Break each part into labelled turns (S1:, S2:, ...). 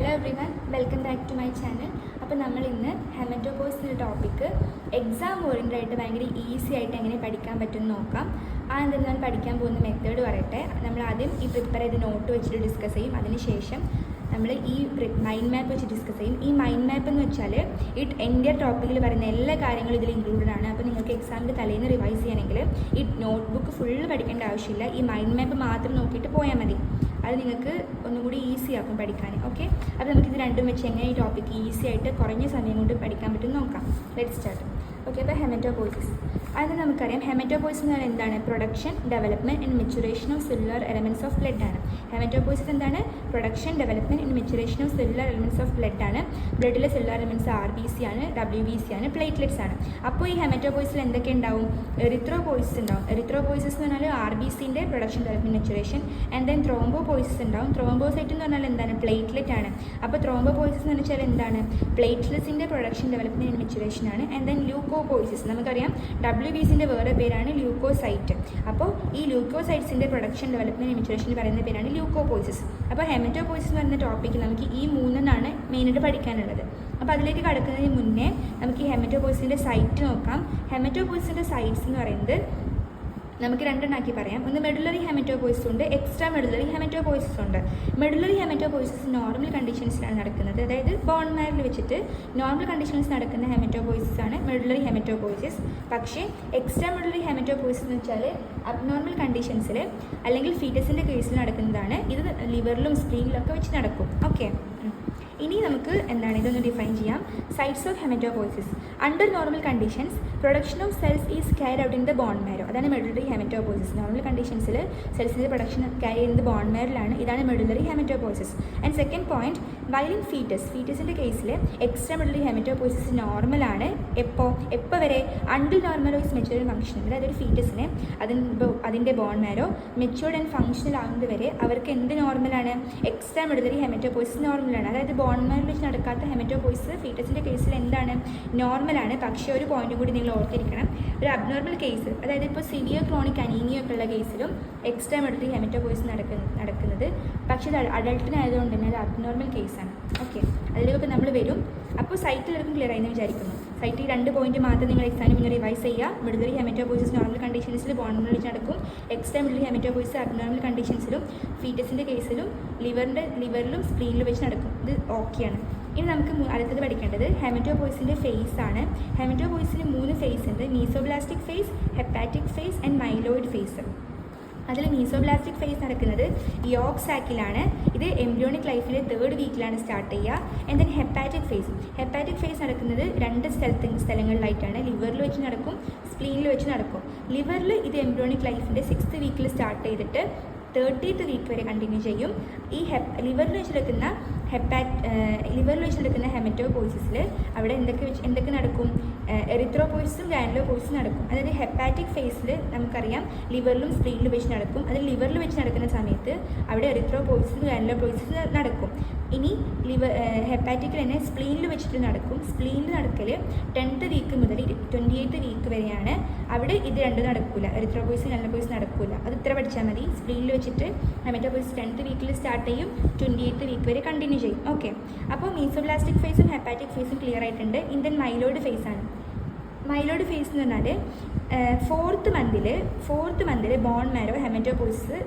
S1: Hello everyone welcome back to my channel അപ്പോൾ നമ്മൾ ഇന്ന് ഹെമറ്റോപോസ് ടോപ്പിക്ക് എക്സാം ഓറിയന്റഡ് ആയിട്ട് ഭയങ്കര ഈസി ആയിട്ട് എങ്ങനെ പഠിക്കാൻ പറ്റുമെന്ന് നോക്കാം. ആദ്യം ഞാൻ പഠിക്കാൻ പോകുന്ന മെത്തേഡ് പറയട്ടെ. നമ്മൾ ആദ്യം ഈ പ്രിപ്പയർ ചെയ്ത് നോട്ട് വെച്ചിട്ട് ഡിസ്കസ് ചെയ്യും. അതിനുശേഷം നമ്മൾ ഈ മൈൻഡ് മാപ്പ് വെച്ച് ഡിസ്കസ് ചെയ്യും. ഈ മൈൻഡ് മാപ്പ് എന്ന് വെച്ചാൽ ഇറ്റ് എന്റെ ടോപ്പിക്കിൽ പറയുന്ന എല്ലാ കാര്യങ്ങളും ഇതിൽ ഇൻക്ലൂഡഡ് ആണ്. അപ്പോൾ നിങ്ങൾക്ക് എക്സാമിന്റെ തലേന്ന് റിവൈസ് ചെയ്യണമെങ്കിൽ ഈ നോട്ട്ബുക്ക് ഫുള്ള് പഠിക്കേണ്ട ആവശ്യമില്ല. ഈ മൈൻഡ് മാപ്പ് മാത്രം നോക്കിയിട്ട് പോയാൽ മതി. അത് നിങ്ങൾക്ക് ഒന്നും കൂടി ഈസി ആക്കും പഠിക്കാൻ. ഓക്കെ അപ്പോൾ നമുക്കിത് രണ്ടും വെച്ച് എങ്ങനെ ഈ ടോപ്പിക്ക് ഈസി ആയിട്ട് കുറഞ്ഞ സമയം കൊണ്ട് പഠിക്കാൻ പറ്റും നോക്കാം. ലെറ്റ് സ്റ്റാർട്ട് ഓക്കെ അപ്പോൾ ഹെമറ്റോപോയിസിസ് അത് നമുക്കറിയാം. ഹെമറ്റോപോയിസിസ് എന്ന് പറയുന്നത് എന്താണ്? Production development and maturation of cellular elements of blood ആണ്. ഹെമറ്റോപോയിസിസ് എന്താണ്? Production development and maturation of cellular elements of blood ആണ്. ബ്ലഡിലെ cellular elements R B C ആണ് ഡബ്ല്യു ബി സി ആണ് പ്ലേറ്റ്ലെറ്റ്സ് ആണ്. അപ്പോൾ ഈ ഹെമറ്റോപോയിസിൽ എന്തൊക്കെ ഉണ്ടാവും? എറിത്രോപോയിസിസ് ഉണ്ടാവും. എറിത്രോപോയിസിസ് എന്ന് പറഞ്ഞാൽ ആർ ബി സിന്റെ production development maturation and then thrombopoiesis ഉണ്ടാവും. ത്രോംബോസൈറ്റ് എന്ന് പറഞ്ഞാൽ എന്താണ്? പ്ലേറ്റ്ലെറ്റ് ആണ്. അപ്പോൾ ത്രോംബോപോയിസിസ് എന്ന് വെച്ചാൽ എന്താണ്? പ്ലേറ്റ്ലെറ്റ്സിന്റെ പ്രൊഡക്ഷൻ ഡെവലപ്മെന്റ് ആൻഡ് മെച്ചുറേഷൻ ആണ്. ആൻഡ് ദെൻ ലൂക്കോപോയിസിസ് നമുക്കറിയാം. ഡബ്ല്യു ബി സിന്റെ വേറെ പേരാണ് ലൂക്കോസൈറ്റ് അപ്പോൾ ഈ ലൂക്കോസൈറ്റ്സിന്റെ പ്രൊഡക്ഷൻ ഡെവലപ്മെന്റ് മെച്ചുറേഷൻ പറയുന്ന പേരാണ് ലൂക്കോപോയിസിസ് അപ്പോൾ ഹെമറ്റോപോയിസിസ് എന്ന് പറയുന്ന ടോപ്പിക്ക് നമുക്ക് ഈ മൂന്നെണ്ണാണ് മെയിനായിട്ട് പഠിക്കാനുള്ളത്. അപ്പോൾ അതിലേക്ക് കടക്കുന്നതിന് മുന്നേ നമുക്ക് ഈ ഹെമറ്റോപോയിസിന്റെ സൈറ്റ് നോക്കാം. ഹെമറ്റോപോയിസിന്റെ സൈറ്റ്സ് എന്ന് പറയുന്നത് നമുക്ക് രണ്ടെണ്ണാക്കി പറയാം. ഒന്ന് മെഡുലറി ഹെമറ്റോപോയിസിസ് ഉണ്ട്. എക്സ്ട്രാ മെഡുലറി ഹെമറ്റോപോയിസിസ് ഉണ്ട്. മെഡുലറി ഹെമറ്റോപോയിസിസ് നോർമൽ കണ്ടീഷൻസിലാണ് നടക്കുന്നത്. അതായത് ബോൺ മാരിൽ വെച്ചിട്ട് നോർമൽ കണ്ടീഷൻസ് നടക്കുന്ന ഹെമറ്റോപോയിസിസ് ആണ് മെഡുലറി ഹെമറ്റോപോയിസിസ് പക്ഷേ എക്സ്ട്രാ മെഡുലറി ഹെമറ്റോപോയിസിസ് എന്ന് വെച്ചാൽ അബ്നോർമൽ കണ്ടീഷൻസിൽ അല്ലെങ്കിൽ ഫീറ്റസിന്റെ കേസിൽ നടക്കുന്നതാണ്. ഇത് ലിവറിലും സ്ക്രീനിലൊക്കെ വെച്ച് നടക്കും. ഓക്കെ ഇനി നമുക്ക് എന്താണ് ഇതൊന്ന് ഡിഫൈൻ ചെയ്യാം. Sites of haematopoiesis under normal conditions production of cells is carry out in the bone marrow അതാണ് മെഡുലറി ഹെമറ്റോപോയിസിസ് നോർമൽ കണ്ടീഷൻസിൽ സെൽസിന്റെ പ്രൊഡക്ഷൻ ക്യാരി ചെയ്യുന്നത് ബോൺ മേരിലാണ് ഇതാണ് medullary haematopoiesis and second point while in foetus ഫീറ്റസിന്റെ കേസിൽ extra medullary haematopoiesis നോർമലാണ് എപ്പോൾ എപ്പോൾ വരെ? അണ്ടിൽ ഓയിസ് മെച്ചുവർ ഫംഗ്ഷൻ അതായത് ഒരു ഫീറ്റസിനെ അതിന്റെ അതിന്റെ bone marrow matured and functional ആകുന്നത് വരെ അവർക്ക് എന്ത് നോർമലാണ് എക്സ്ട്രാ മെഡുലറി ഹെമറ്റോപോയിസിസ് നോർമലാണ് അതായത് ബോൺ വെച്ച് നടക്കാത്ത ഹെമറ്റോപോയിസ് ഫീറ്റസിന്റെ കേസിൽ എന്താണ് നോർമലാണ് പക്ഷേ ഒരു പോയിന്റും കൂടി നിങ്ങൾ ഓർത്തിരിക്കണം. ഒരു അബ്നോർമൽ കേസ് അതായത് ഇപ്പോൾ സിവിയർ ക്രോണിക് അനീമിയ ഒക്കെ ഉള്ള കേസിലും എക്സ്ട്രാ മെഡറി ഹെമറ്റോപോയിസ് നടക്കുന്ന നടക്കുന്നത്. പക്ഷേ ഇത് അഡൾട്ടിനായതുകൊണ്ട് തന്നെ അത് അബ്നോർമൽ കേസാണ് ഓക്കെ അതിലേക്കൊക്കെ നമ്മൾ വരും. അപ്പോൾ സൈറ്റിൽ ക്ലിയർ ആയെന്ന് വിചാരിക്കുന്നു. സൈറ്റിൽ രണ്ട് പോയിന്റ് മാത്രം നിങ്ങൾ എക്സാമിന് മുന്നേ റിവൈസ് ചെയ്യുക. മിഡുലറി ഹെമറ്റോപോയിസിസ് നോർമൽ കണ്ടീഷൻസിൽ ബോൺമൽ വെച്ച് നടക്കും. എക്സ്ട്രാ മിഡുലറി ഹെമറ്റോപോയിസ് അബ്നോർമൽ കണ്ടീഷൻസിലും ഫീറ്റസിന്റെ കേസിലും ലിവറിന്റെ ലിവറിലും സ്ക്രീനിൽ വെച്ച് നടക്കും. ഇത് ഓക്കെയാണ് ഇനി നമുക്ക് അടുത്തത് പഠിക്കേണ്ടത് ഹെമറ്റോബോയ്സിന്റെ ഫേസ് ആണ്. ഹെമറ്റോപോയിസിന് മൂന്ന് ഫേസ് ഉണ്ട്. Mesoblastic phase hepatic phase and myeloid phase അതിൽ മീസോബ്ലാസ്റ്റിക് ഫേസ് നടക്കുന്നത് യോക്സാക്കിലാണ് ഇത് എംബ്രിയോണിക് ലൈഫിലെ തേർഡ് വീക്കിലാണ് സ്റ്റാർട്ട് ചെയ്യുക. And then hepatic phase hepatic phase നടക്കുന്നത് രണ്ട് സ്ഥലത്ത് സ്ഥലങ്ങളിലായിട്ടാണ്. ലിവറിൽ വെച്ച് നടക്കും സ്പ്ലീനിൽ വെച്ച് നടക്കും. ലിവറിൽ ഇത് എംബ്രിയോണിക് ലൈഫിന്റെ സിക്സ്ത് വീക്കിൽ സ്റ്റാർട്ട് ചെയ്തിട്ട് തേർട്ടീത്ത് വീക്ക് വരെ കണ്ടിന്യൂ ചെയ്യും. ഈ ഹെപ്പ് ലിവറിൽ വെച്ചെടുക്കുന്ന ഹെപ്പാറ്റ് ലിവറിൽ വെച്ചെടുക്കുന്ന ഹെമറ്റോപോയിസിസിൽ അവിടെ എന്തൊക്കെ വെച്ച് എന്തൊക്കെ നടക്കും? എറിത്രോപോയിസും ഗാനലോപോയിസും നടക്കും. അതായത് ഹെപ്പാറ്റിക് ഫേസിൽ നമുക്കറിയാം ലിവറിലും സ്പ്ലീനിലും വെച്ച് നടക്കും. അത് ലിവറിൽ വെച്ച് നടക്കുന്ന സമയത്ത് അവിടെ എറിത്രോപോയിസും ഗാനലോപോയിസും നടക്കും. ഇനി ലിവർ ഹെപ്പാറ്റിക്കിൽ തന്നെ സ്പ്ലീനിൽ വെച്ചിട്ട് നടക്കും. സ്പ്ലീനിൽ നടക്കൽ ടെൻത്ത് വീക്ക് മുതൽ ട്വന്റി എയ്ത്ത് വീക്ക് വരെയാണ് അവിടെ ഇത് രണ്ടും നടക്കില്ല എറിത്രോപോയിസ് പോയിസ് നടക്കില്ല അത് ഇത്ര പഠിച്ചാൽ മതി. സ്ക്രീനിൽ വെച്ചിട്ട് ഹെമറ്റോപോയിസ് ടെൻത്ത് വീക്കിൽ സ്റ്റാർട്ട് ചെയ്യും. ട്വന്റി എയ്ത്ത് വീക്ക് വരെ കണ്ടിന്യൂ ചെയ്യും. ഓക്കെ അപ്പോൾ മീസോബ്ലാസ്റ്റിക് ഫേസും ഹെപ്പാറ്റിക് ഫേസും ക്ലിയർ ആയിട്ടുണ്ട്. ഇന്ത്യൻ മൈലോയിഡ് ഫേസ് ആണ്. മൈലോയിഡ് ഫേസ് എന്ന് പറഞ്ഞാൽ ഫോർത്ത് മന്തിൽ ഫോർത്ത് മന്തിൽ ബോൺ മാരോ ഹെമറ്റോപോയിസ്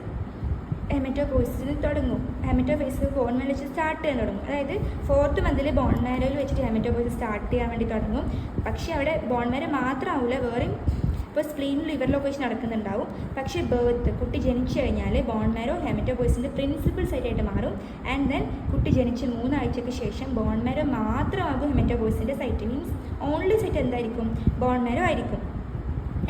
S1: ഹെമറ്റോപോയിസിന് തുടങ്ങും. ഹെമറ്റോപോയിസ് ബോൺ മാരോ വെച്ച് സ്റ്റാർട്ട് ചെയ്യാൻ തുടങ്ങും. അതായത് ഫോർത്ത് മന്തിൽ ബോൺ മാരോയിൽ വെച്ചിട്ട് ഹെമറ്റോപോയിസ് സ്റ്റാർട്ട് ചെയ്യാൻ വേണ്ടി തുടങ്ങും. പക്ഷേ അവിടെ ബോൺ മാരോ മാത്രമാവില്ല വേറെയും ഇപ്പോൾ സ്പ്ലീനിൽ ലിവർ ലൊക്കേഷൻ നടക്കുന്നുണ്ടാവും. പക്ഷേ ബേർത്ത് കുട്ടി ജനിച്ചു കഴിഞ്ഞാൽ ബോൺമാരോ മാരോ ഹെമറ്റോപോയിസിന്റെ പ്രിൻസിപ്പൽ സൈറ്റായിട്ട് മാറും. ആൻഡ് ദെൻ കുട്ടി ജനിച്ച് മൂന്നാഴ്ചയ്ക്ക് ശേഷം ബോൺമാരോ മാത്രമാകും ഹെമറ്റോബോയ്സിന്റെ സൈറ്റ് മീൻസ് ഓൺലി സൈറ്റ് എന്തായിരിക്കും? ബോൺമാരോ ആയിരിക്കും.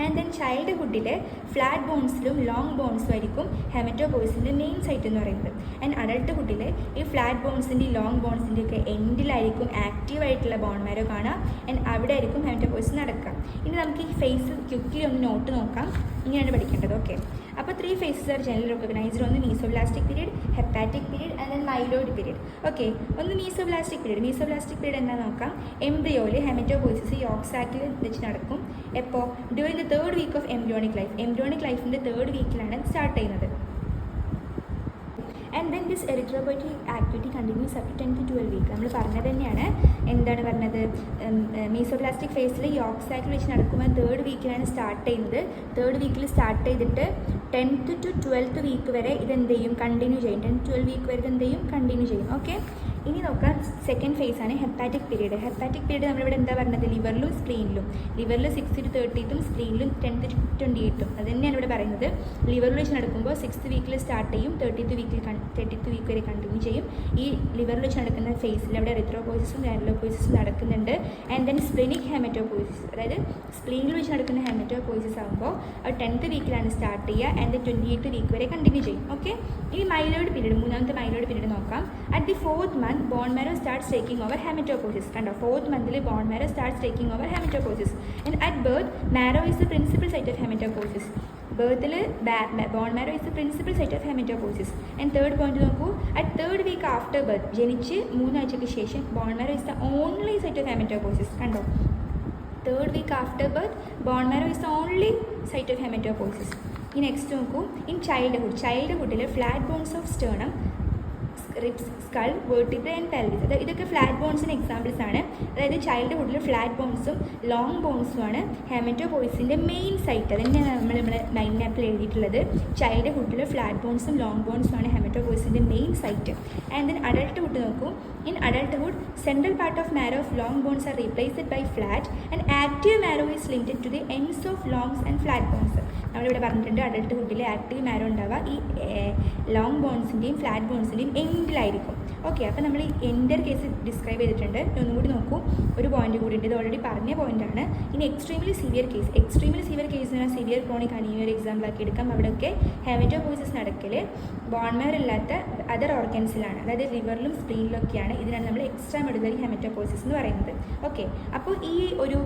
S1: ആൻഡ് ദെൻ ചൈൽഡ്ഹുഡിൽ ഫ്ലാറ്റ് ബോൺസിലും ലോങ് ബോൺസും ആയിരിക്കും ഹെമറ്റോബോയ്സിന്റെ മെയിൻ സൈറ്റ് എന്ന് പറയുന്നത്. ആൻഡ് അഡൾട്ട്ഹുഡിൽ ഈ ഫ്ലാറ്റ് ബോൺസിന്റെ ലോങ് ബോൺസിന്റെ ഒക്കെ എൻഡിലായിരിക്കും ആക്റ്റീവ് ആയിട്ടുള്ള ബോൺമാരോ കാണാം ആൻഡ് അവിടെ ആയിരിക്കും ഹെമറ്റോബോയ്സ് നടക്കുക. ഇനി നമുക്ക് ഈ ഫേസ് ക്യുക്കിലി ഒന്ന് നോട്ട് നോക്കാം. ഇങ്ങനെയാണ് പഠിക്കേണ്ടത്. ഓക്കെ അപ്പോൾ three phases are general recognised ഒന്ന് mesoblastic period hepatic period and then myeloid period okay ഒന്ന് മീസോബ്ലാസ്റ്റിക് പീരീഡ് മീസോബ്ലാസ്റ്റിക് പീരീഡ് എന്താ നോക്കാം? എംബ്രിയോയിൽ ഹെമറ്റോപോയിസിസ് യോക്സാക്കിൽ വെച്ച് നടക്കും. എപ്പോൾ during the third week of embryonic life embryonic ലൈഫിന്റെ തേർഡ് വീക്കിലാണ് സ്റ്റാർട്ട് ചെയ്യുന്നത്. And then this erythropoietic activity continues up to ten to twelve week നമ്മൾ പറഞ്ഞത് തന്നെയാണ്. എന്താണ് പറഞ്ഞത്? മീസോപ്ലാസ്റ്റിക് ഫേസിൽ യോക്സാക്കിൽ വെച്ച് നടക്കുമ്പോൾ തേർഡ് വീക്കിലാണ് സ്റ്റാർട്ട് ചെയ്യുന്നത്. തേർഡ് വീക്കിൽ സ്റ്റാർട്ട് ചെയ്തിട്ട് ടെൻത്ത് ടു ട്വൽത്ത് വീക്ക് വരെ ഇതെന്ത് ചെയ്യും? കണ്ടിന്യൂ ചെയ്യും. ടെൻത്ത് ട്വൽവ് വീക്ക് വരെ ഇതെന്ത് ചെയ്യും? കണ്ടിന്യൂ ചെയ്യും. ഓക്കെ ഇനി നോക്കാം. സെക്കൻഡ് ഫേസ് ആണ് ഹെപ്പാറ്റിക് പീരീഡ് ഹെപ്പാറ്റിക് പീരീഡ് നമ്മളിവിടെ എന്താ പറഞ്ഞത്? ലിവറിലും സ്ക്രീനിലും ലിവറിൽ സിക്സ് ടു തേർട്ടീത്തും സ്ക്രീനിലും ടെൻത്ത് ടു ട്വന്റി എയ്റ്റും അത് തന്നെയാണ് ഇവിടെ പറയുന്നത്. ലിവറിലേഷൻ എടുക്കുമ്പോൾ സിക്സ്ത് വീക്കിൽ സ്റ്റാർട്ട് ചെയ്യും തേർട്ടീത്ത് വീക്കിൽ തേർട്ടീത്ത് വീക്ക് വരെ കണ്ടിന്യൂ ചെയ്യും. ഈ ലിവറിലേഷൻ എടുക്കുന്ന ഫേസിൽ അവിടെ റിത്രോപോയിസിസും ഗാനലോപോയിസിസും നടക്കുന്നുണ്ട്. ആൻഡ് ദെൻ സ്പ്ലിനിക് ഹെമറ്റോപോയിസിസ് അതായത് സ്പ്ലീനിൽ വെച്ച് നടക്കുന്ന ഹെമറ്റോപോയിസിസ് ആകുമ്പോൾ അത് ടെൻത്ത് വീക്കിലാണ് സ്റ്റാർട്ട് ചെയ്യുക ആൻഡ് ട്വന്റി എയ്ത്ത് വീക്ക് വരെ കണ്ടിന്യൂ ചെയ്യും. ഓക്കെ ഈ മൈലോയിഡ് പീരീഡ് മൂന്നാമത്തെ മൈലോയിഡ് പീരീഡ് നോക്കാം. At the fourth month bone marrow starts taking over haematopoiesis കണ്ടോ? Fourth മന്തിൽ bone marrow starts taking over haematopoiesis and at birth marrow is the principal site of haematopoiesis ബർത്തിൽ bone marrow is the principal site of haematopoiesis and third point നോക്കൂ at third week after birth ജനിച്ച് മൂന്നാഴ്ചയ്ക്ക് ശേഷം bone marrow is the only site of haematopoiesis കണ്ടോ? Third week after birth bone marrow is the only site of haematopoiesis ഈ next നോക്കൂ in childhood ചൈൽഡ്ഹുഡിൽ flat bones of sternum ribs skull vertebra and pelvis അതായത് ഇതൊക്കെ flat ബോൺസിന് examples ആണ്. അതായത് ചൈൽഡ്ഹുഡിൽ flat ബോൺസും long ബോൺസും ആണ് ഹെമറ്റോപോയിസിന്റെ മെയിൻ സൈറ്റ് അതന്നെയാണ് നമ്മൾ നമ്മുടെ മൈൻഡ് മാപ്പിൽ എഴുതിയിട്ടുള്ളത് ചൈൽഡ്ഹുഡിൽ ഫ്ലാറ്റ് ബോൺസും ലോങ് ബോൺസും ആണ് ഹെമറ്റോപോയിസിന്റെ main site and then adulthood നോക്കൂ. In adulthood central part of marrow of long bones are replaced by flat and active marrow is limited to the ends of longs and flat bones നമ്മളിവിടെ പറഞ്ഞിട്ടുണ്ട് അഡൾട്ട്ഹുഡിൽ active marrow ഉണ്ടാവുക. ഈ long ബോൺസിന്റെയും flat ബോൺസിന്റെയും എൻഡിലായിരിക്കും okay അപ്പോൾ നമ്മൾ ഈ എന്റെ കേസ് ഡിസ്ക്രൈബ് ചെയ്തിട്ടുണ്ട് ഒന്നും കൂടി നോക്കൂ. ഒരു പോയിന്റ് കൂടി ഉണ്ട്. ഇത് ഓൾറെഡി പറഞ്ഞ പോയിന്റാണ് ഇനി extremely severe case extremely severe case എന്ന് പറഞ്ഞാൽ സിവിയർ ക്രോണിക് അനീമിയ ഒരു എക്സാമ്പിൾ ആക്കി എടുക്കാം. അവിടെയൊക്കെ ഹെമറ്റോപോയിസിസ് നടക്കൽ ബോൺമെയർ ഇല്ലാത്ത അതർ ഓർഗൻസിലാണ് അതായത് ലിവറിലും സ്പ്രീനിലൊക്കെയാണ് ഇതിനാണ് നമ്മൾ എക്സ്ട്രാ മെഡിക്കൽ ഹെമറ്റോപോയിസിസ് എന്ന് പറയുന്നത്. ഓക്കെ അപ്പോൾ ഈ ഒരു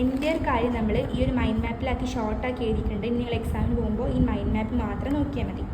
S1: എന്റെ കാര്യം നമ്മൾ ഈ ഒരു മൈൻഡ് മാപ്പിലാക്കി ഷോർട്ടാക്കി എഴുതിയിട്ടുണ്ട്. ഇനി നിങ്ങൾ എക്സാമിന് പോകുമ്പോൾ ഈ മൈൻഡ് മാപ്പ് മാത്രം നോക്കിയാൽ മതി.